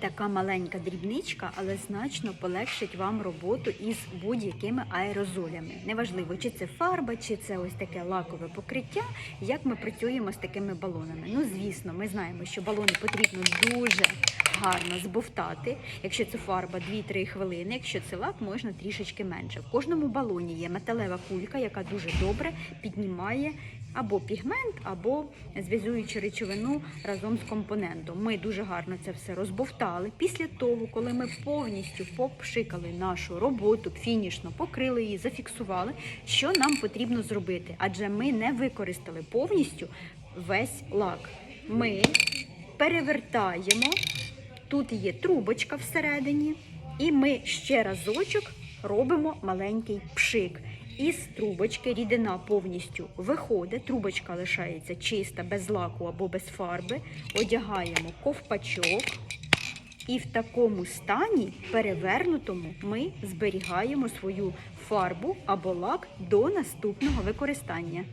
Така маленька дрібничка, але значно полегшить вам роботу із будь-якими аерозолями. Неважливо, чи це фарба, чи це ось таке лакове покриття. Як ми працюємо з такими балонами? Ну, звісно, ми знаємо, що балони потрібно дуже гарно збовтати. Якщо це фарба 2-3 хвилини, якщо це лак, можна трішечки менше. В кожному балоні є металева кулька, яка дуже добре піднімає або пігмент, або зв'язуючу речовину разом з компонентом. Ми дуже гарно це все розбовтали. Після того, коли ми повністю попшикали нашу роботу, фінішно покрили її, зафіксували, що нам потрібно зробити, адже ми не використали повністю весь лак. Ми перевертаємо. Тут є трубочка всередині, і ми ще разочок робимо маленький пшик. Із трубочки рідина повністю виходить, трубочка лишається чиста, без лаку або без фарби. Одягаємо ковпачок. І в такому стані, перевернутому, ми зберігаємо свою фарбу або лак до наступного використання.